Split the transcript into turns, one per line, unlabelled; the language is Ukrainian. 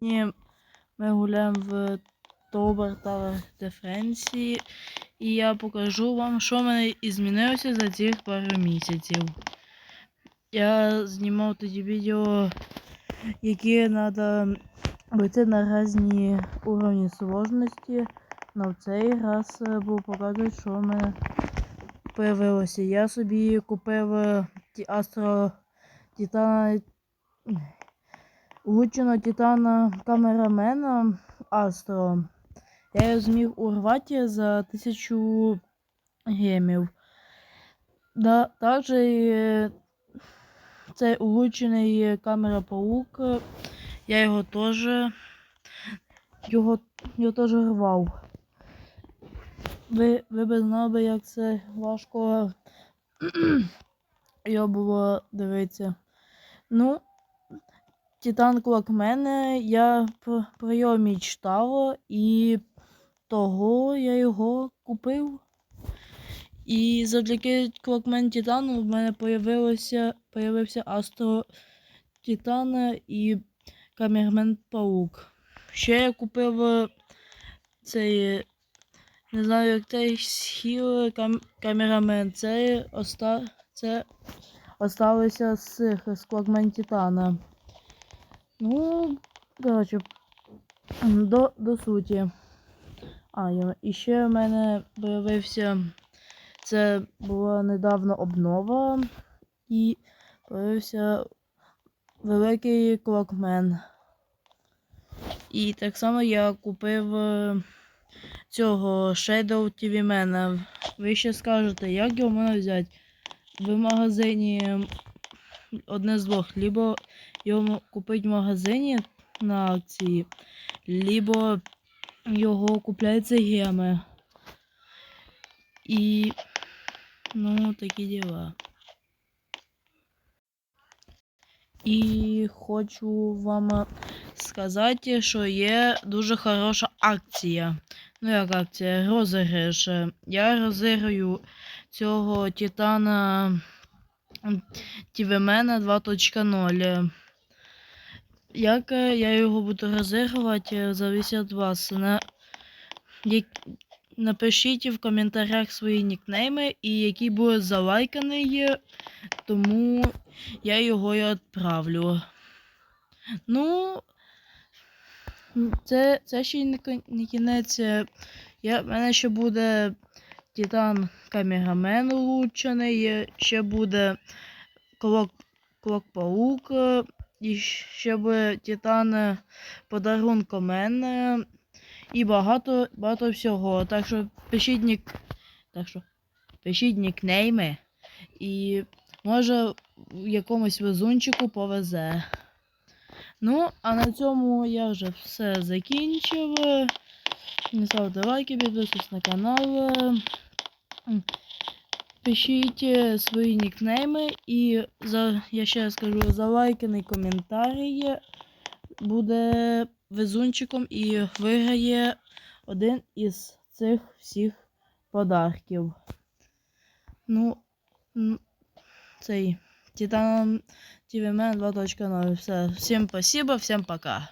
Ні, ми гуляємо в Тобер Tower Defense, і я покажу вам, що мене змінилося за цих пару місяців. Я знімав тоді відео, які треба пройти на різні уровні сложності. Но в цей раз буду показувати, що в мене появилося. Я собі купив ті Астро Титана Улучшено Титана камерамена Астро. Я його зміг урвати за тисячу гемів. Да, також цей улучшений камера паук. Я його теж його, його теж рвав. Ви, ви б знали, як це важко його було дивитися. Ну, Титан Клокмен, я про, його мечтала і того я його купив. І завдяки Клокмен Титану в мене появився Астро Титана і Камермен Паук. Ще я купив е, цей, не знаю, як цей схил кам, камерамен. Це, оста, це осталося з з Клокмен Титана. Ну, коротше, до, до суті. А, і ще в мене появився. Це була недавно обнова. І появився великий клокмен. І так само я купив е, цього Shadow TV Man. Ви ще скажете, як його можна взяти? В магазині одне з двох. Либо його купить в магазині на акції, либо його купляють за геми. І ну, такі діла. І хочу вам сказати, що є дуже хороша акція. Ну, як акція, розіграш. Я розіграю цього Титана Тівемена 2.0. Як е, я його буду розігрувати, е, зависить від вас. На... Напишіть в коментарях свої нікнейми і який буде залайканий, тому я його і відправлю. Ну, це, це ще не, не кінець. е, Я, в мене ще буде Титан Камерамен улучшений, е, ще буде Клок, Клок Паук, е, і буде Титан е, Подарункомен. е, І багато, багато всього. Так що пишіть нік. Так що пишіть нікнейми. І може в якомусь везунчику повезе. Ну, а на цьому я вже все закінчив. Не ставте лайки, підписуйтесь на канал. Пишіть е, свої нікнейми і за, я ще раз кажу, за лайканий коментарій буде везунчиком і виграє один із цих всіх подарків. Ну, цей Титан TV 2.0. Все. Всім спасибо, всім пока.